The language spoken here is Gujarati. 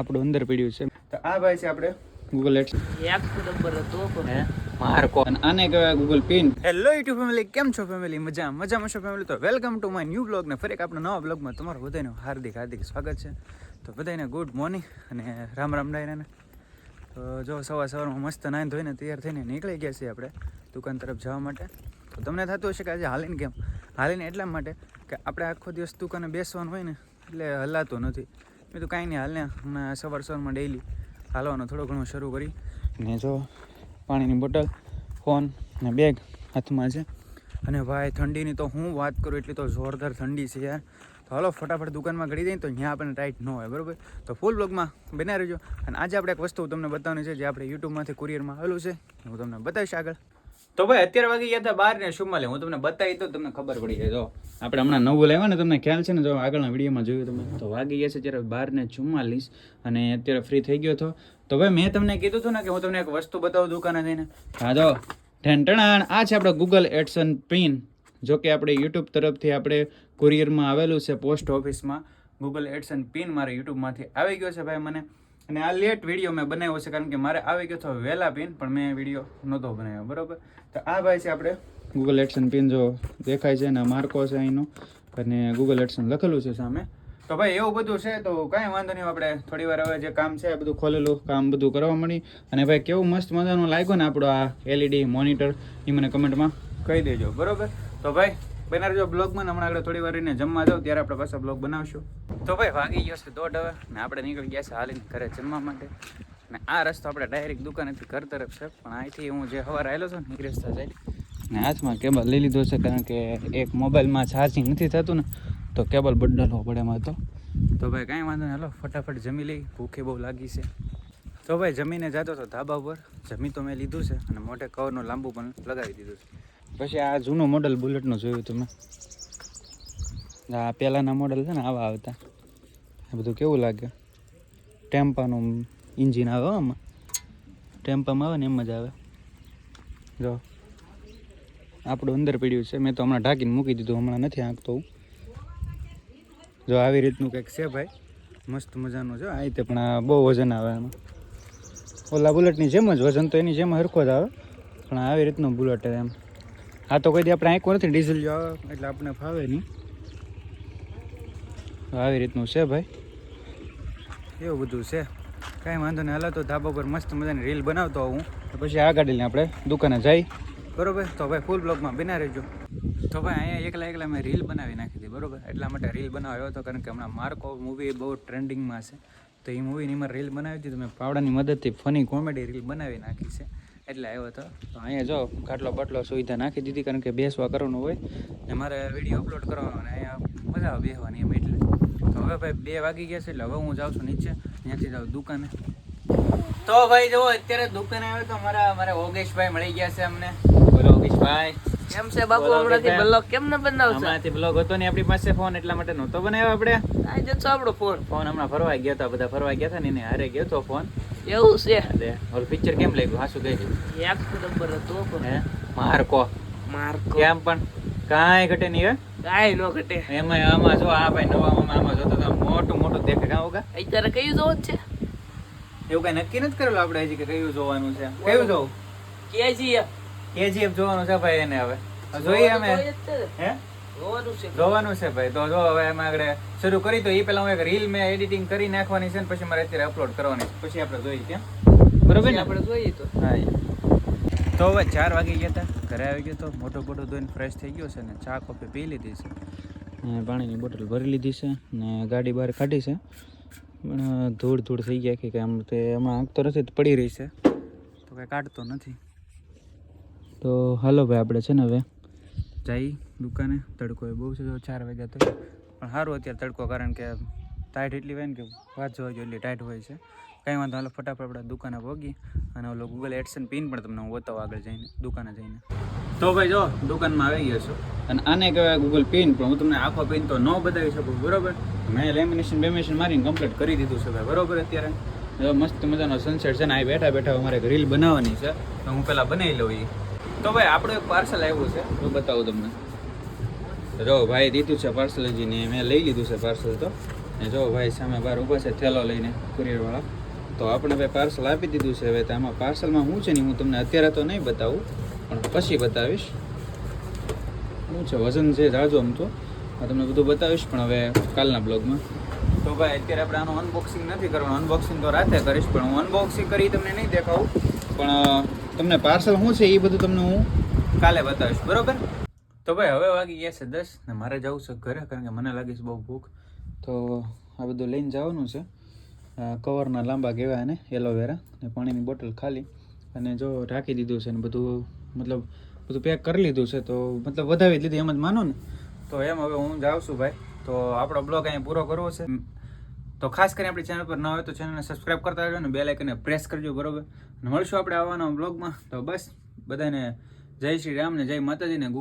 આપણું અંદર પડ્યું છે. તો આ ભાઈ છે આપણે ગૂગલ એડ્સ એક નંબર હતો પણ માર્કો અને આને કહેવાય Google pin hello YouTube family કેમ છો ફેમિલી મજા મજામાં છો ફેમિલી તો welcome to my new blog ને ફરી એક આપણા નવા બ્લોગમાં તમારું બધાનું હાર્દિક હાર્દિક સ્વાગત છે. તો બધાને ગુડ મોર્નિંગ અને રામ રામ ડાયરાને. તો જો સવાર સવારમાં મસ્ત નાઈન ધોઈને તૈયાર થઈને નીકળી ગયા છીએ આપણે દુકાન તરફ જવા માટે. તો તમને થતું હશે કે આજે હાલીને કેમ? હાલીને એટલા માટે કે આપણે આખો દિવસ દુકાને બેસવાનું હોય ને એટલે હલાતું નથી. મેં તો કાંઈ નહીં હાલને હમણાં સવાર સવારમાં ડેઈલી હાલવાનું થોડો ઘણો શરૂ કરી. ને જો પાણીની બોટલ ફોન ને બેગ હાથમાં છે. અને ભાઈ, ઠંડીની તો હું વાત કરું એટલી તો જોરદાર ઠંડી છે યાર. તો હાલો, ફટાફટ દુકાનમાં ઘડી દઈએ તો ત્યાં આપણને ટાઈટ ન હોય, બરાબર? તો ફૂલ બ્લોગમાં બનાવી રહેજો. અને આજે આપણે એક વસ્તુ તમને બતાવવાની છે, જે આપણે યુટ્યુબમાંથી કુરિયરમાં આવેલું છે. હું તમને બતાવીશ આગળ. તો ભાઈ, અત્યારે વાગી ગયા હતા બાર ને શુમાલે હું તમને બતાવી તો તમને ખબર પડી જાય. જો, આપણે હમણાં નવું લેવા ને, તમને ખ્યાલ છે ને, જો આગળના વિડીયોમાં જોયું તમે, તો વાગી ગયા છે ત્યારે બાર ને ચુમ્માલીસ અને અત્યારે ફ્રી થઈ ગયો હતો. તો ભાઈ, મેં તમને કીધું હતું ને કે હું તમને એક વસ્તુ બતાવું દુકાને જઈને. હા, જો ઠેંટણાણ આ છે આપણે ગૂગલ એડસન પિન જો કે આપણે યુટ્યુબ તરફથી આપણે કુરિયરમાં આવેલું છે પોસ્ટ ઓફિસમાં ગૂગલ એડસન પિન મારે યુટ્યુબમાંથી આવી ગયો છે ભાઈ મને. અને આ લેટ વીડિયો મેં બનાવ્યો છે કારણ કે મારે આવી ગયો હતો વહેલા પિન, પણ મેં વીડિયો નહોતો બનાવ્યો, બરોબર? તો આ ભાઈ છે આપણે ગૂગલ એડસન પિન જો દેખાય છે અને માર્કો છે અહીંનો, અને ગૂગલ એડસન લખેલું છે સામે. તો ભાઈ એવું બધું છે તો કાંઈ વાંધો નહીં, આપણે થોડી વાર હવે જે કામ છે એ બધું ખોલેલું, કામ બધું કરવા મળી. અને ભાઈ કેવું મસ્ત મજાનું લાગ્યું ને આપણો આ એલઈડી મોનિટર એ મને કમેન્ટમાં કહી દેજો, બરોબર? તો ભાઈ બના જો બ્લોગમાં હમણાં આગળ થોડી વાર રહીને જમવા જાવ ત્યારે આપણે પાછા બ્લોગ બનાવશું. તો ભાઈ, વાગી ગયો છે દોઢ હવે ને આપણે નીકળી ગયા છે હાલીને ઘરે જમવા માટે. ને આ રસ્તો આપણે ડાયરેક્ટ દુકાનેથી ઘર તરફ છે, પણ અહીંથી હું જે હવાર આવેલો છું ને એ રસ્તા જાય ને હાથમાં કેબલ લઈ લીધો છે, કારણ કે એક મોબાઈલમાં ચાર્જિંગ નથી થતું ને, તો કેબલ બદલવો પડે એમાં તો. તો ભાઈ, કાંઈ વાંધો નહીં, હાલો, ફટાફટ જમી લઈ. ભૂખે બહુ લાગી છે. તો ભાઈ, જમીને જતો હતો ધાબા ઉપર. જમી તો મેં લીધું છે અને મોઢે કવરનું લાંબુ પણ લગાવી દીધું છે. પછી આ જૂનું મોડલ બુલેટનો જોયું તમે? આ પહેલાંના મોડલ છે ને, આવા આવતા. આ બધું કેવું લાગે? ટેમ્પાનું ઇન્જિન આવે આમાં. ટેમ્પામાં આવે ને એમ જ આવે. જો. આપણું અંદર પડ્યું છે. મેં તો હમણાં ઢાંકીને મૂકી દીધું, હમણાં નથી આંકતો જો આવી રીતનું કંઈક છે ભાઈ. મસ્ત મજાનું છે આ રીતે પણ આ બહુ વજન આવે એમાં ઓલા બુલેટની જેમ જ વજન તો એની જેમ હરખો જ આવે. પણ આવી રીતનું બુલેટ એમ. આ તો કોઈ દી આપણે આંખ્યું નથી ડીઝલ જો એટલે આપણે ફાવે નહીં. આવી રીતનું છે ભાઈ. એવું બધું છે. કાંઈ વાંધો નહીં હાલો તો ધાબા પર મસ્ત મજાની રીલ બનાવતો હું પછી આ ગાડી આપણે દુકાને જઈ. બરોબર? તો ભાઈ ફૂલ બ્લોગમાં બિના રહેજો. તો ભાઈ અહીંયા એકલા એકલા મેં રીલ બનાવી નાખી હતી બરોબર? એટલા માટે રીલ બનાવ્યો હતો કારણ કે હમણાં માર્કો મૂવી બહુ ટ્રેન્ડિંગમાં છે. તો એ મૂવીની મારે રીલ બનાવી હતી તો મેં પાવડાની મદદથી ફની કોમેડી રીલ બનાવી નાખી છે. એટલે આવ્યો હતો. તો અહીંયા જો ખાટલો બાટલો સુવિધા નાખી દીધી કારણ કે બેસવા કરવાનું હોય. ને મારે વીડિયો અપલોડ કરવાનો અને અહીંયા મજા આવે બેસવાની એમ એટલે. તો હવે ભાઈ બે વાગી ગયા છે એટલે હવે હું જાઉં છું નીચે. ત્યાંથી જાઉં દુકાને. તો ભાઈ જો અત્યારે દુકાને આવ્યો તો મારા મારા ઓગેશભાઈ મળી ગયા છે અમને. બોલો ઓગેશભાઈ. કેમ છે બાપુ? હમણાંથી બ્લોગ કેમ ન બનાવશો? હમણાંથી બ્લોગ હતો ને આપણી પાસે ફોન એટલા માટે નહોતો બનાવ્યો આપણે. આ જતો આપણો ફોન ફોન હમણાં ફરવા ગયા હતા બધા ફરવા ગયા હતા ને એને હારે ગયો તો ફોન એવું છે. એટલે ઓલ પિક્ચર કેમ લાગ્યું? હાસુ કહી એક નંબર હતો પણ. હે? માર્કો. માર્કો. કેમ પણ? કાંઈ ઘટે નહીં હે. કાંઈ નો ઘટે. એમાં આમાં જો આ ભાઈ નવા આમાં જોતો તો મોટું મોટું દેખે કાં હોગા અત્યારે કયું જોવું છે? એવું કઈ નક્કી નથી કરેલું આપણે હજી કે કયું જોવાનું છે? કયું જોવું? કેજીએફ. કેજીએફ જોવાનું છે ભાઈ એને હવે. જોઈએ અમે. હે? જોવાનું છે. જોવાનું છે ભાઈ. તો જો હવે એમાં આગળ શરૂ કરી તો એ પહેલા હું એક રીલ મેં એડિટિંગ કરી નાખવાની છે ને પછી મારે અત્યારે અપલોડ કરવાની છે. પછી આપણે જોઈએ કેમ? બરોબર ને? આપણે જોઈએ તો. હા એ. તો હવે ચાર વાગી ગયા હતા ઘરે આવી ગયો તો મોટો મોટો ધોઈને ફ્રેશ થઈ ગયો છે ને ચા કોફી પી લીધી છે. ને પાણીની બોટલ ભરી લીધી છે ને ગાડી બહાર કાઢી છે. પણ ધૂળ ધૂળ થઈ ગયા કે આમ તે હમણાં આંક તો નથી પડી રહી છે. તો કાંઈ કાઢતો નથી. તો હાલો ભાઈ આપણે છે ને હવે જઈ દુકાને, તડકો એ બહુ છે ચાર વાગ્યા તો. પણ સારું અત્યારે તડકો, કારણ કે ટાઈટ એટલી હોય ને કે વાત જોવા જોઈએ એટલી ટાઈટ હોય છે. કંઈ વાંધો હાલો ફટાફટ દુકાને ભોગી અને ઓલો ગૂગલ એડસન પિન પણ તમને હું બતાવું આગળ જઈને, દુકાને જઈને. તો ભાઈ જો, દુકાનમાં આવી ગયો છું. અને આને કહેવાય ગૂગલ પિન, પણ હું તમને આખો પિન તો ન બતાવી શકું, બરાબર? મેં લેમિનેશન બેમિનેશન મારીને કમ્પ્લીટ કરી દીધું છે ભાઈ, બરોબર અત્યારે? મસ્ત મજાનો સનસેટ છે ને આ બેઠા બેઠા અમારે રીલ બનાવવાની છે. તો હું પહેલાં બનાવી લઉં એ તો ભાઈ આપણું એક પાર્સલ આવ્યું છે. હું બતાવું તમને. જો ભાઈ દીધું છે પાર્સલ હજી ને મેં લઈ લીધું છે પાર્સલ તો. ને જો ભાઈ સામે બહાર ઊભા છે થેલો લઈને કુરિયરવાળા તો આપણે ભાઈ પાર્સલ આપી દીધું છે. હવે તો આમાં પાર્સલમાં શું છે ને હું તમને અત્યારે તો નહીં બતાવું પણ પછી બતાવીશ. શું છે? વજન છે જાજો આમ તો. આ તમને બધું બતાવીશ પણ હવે કાલના બ્લોગમાં તો ભાઈ અત્યારે આપણે આનું અનબોક્સિંગ નથી કરવાનું. અનબોક્સિંગ તો રાતે કરીશ પણ હું અનબોક્સિંગ કરી તમને નહીં દેખાવું. પણ તમને પાર્સલ શું છે એ બધું તમને હું કાલે બતાવીશ, બરોબર? તો ભાઈ, હવે વાગી ગયા છે દસ ને મારે જવું છે ઘરે કારણ કે મને લાગી છે બહુ ભૂખ. તો આ બધું લઈને જવાનું છે. કવરના લાંબા કહેવાય અને એલોવેરા ને પાણીની બોટલ ખાલી. અને જો રાખી દીધું છે ને બધું, મતલબ બધું પેક કરી લીધું છે, તો મતલબ વધાવી લીધી એમ જ માનો ને. તો એમ હવે હું જાઉં છું ભાઈ. તો આપણો બ્લોગ અહીંયા પૂરો કરવો છે. તો ખાસ કરીને આપણી ચેનલ પર ન હોય તો ચેનલને સબસ્ક્રાઇબ કરતા રહેજો ને બે લાઇકને પ્રેસ કરજો, બરોબર? મળશું આપણે આવવાના બ્લોગમાં તો બસ, બધાને જય શ્રી રામ ને જય માતાજી ને